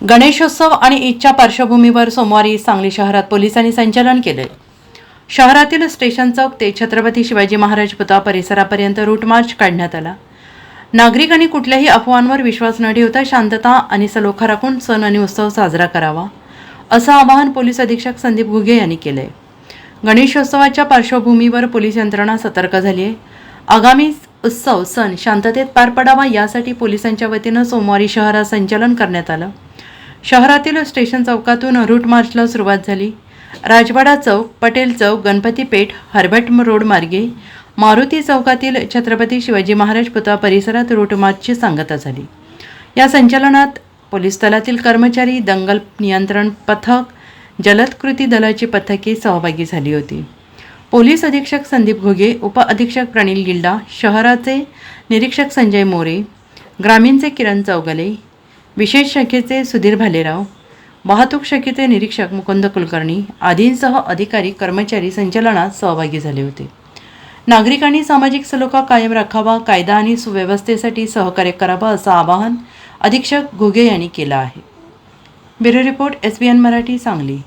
गणेशोत्सव आणि ईदच्या पार्श्वभूमीवर सोमवारी सांगली शहरात पोलिसांनी संचलन केले. शहरातील स्टेशन चौक ते छत्रपती शिवाजी महाराज पुतळा परिसरापर्यंत रूट मार्च काढण्यात आला. नागरिकांनी कुठल्याही अफवांवर विश्वास न ठेवता शांतता आणि सलोखा राखून सण आणि उत्सव साजरा करावा असं आवाहन पोलीस अधीक्षक संदीप घुगे यांनी केलंय. गणेशोत्सवाच्या पार्श्वभूमीवर पोलीस यंत्रणा सतर्क झाली आहे. आगामी उत्सव सण शांततेत पार पडावा यासाठी पोलिसांच्या वतीनं सोमवारी शहरात संचलन करण्यात आलं. शहरातील स्टेशन चौकातून रूट मार्चला सुरुवात झाली. राजवाडा चौक पटेल चौक गणपती पेठ हर्बट रोड मार्गे मारुती चौकातील छत्रपती शिवाजी महाराज पुतळा परिसरात रूट मार्चची सांगता झाली. या संचलनात पोलीस दलातील कर्मचारी दंगल नियंत्रण पथक जलद कृती दलाची पथके सहभागी झाली होती. पोलीस अधीक्षक संदीप घुगे उप अधीक्षक प्रणील गिल्डा शहराचे निरीक्षक संजय मोरे ग्रामीणचे किरण चौगले विशेष शाखेचे सुधीर भालेराव वाहतूक शाखेचे निरीक्षक मुकुंद कुलकर्णी आदींसह अधिकारी कर्मचारी संचलनात सहभागी झाले होते. नागरिकांनी सामाजिक सलोखा कायम राखावा कायदा आणि सुव्यवस्थेसाठी सहकार्य करावं असं आवाहन अधीक्षक घुगे यांनी केलं आहे. Bureau report S B N Marathi Sangli.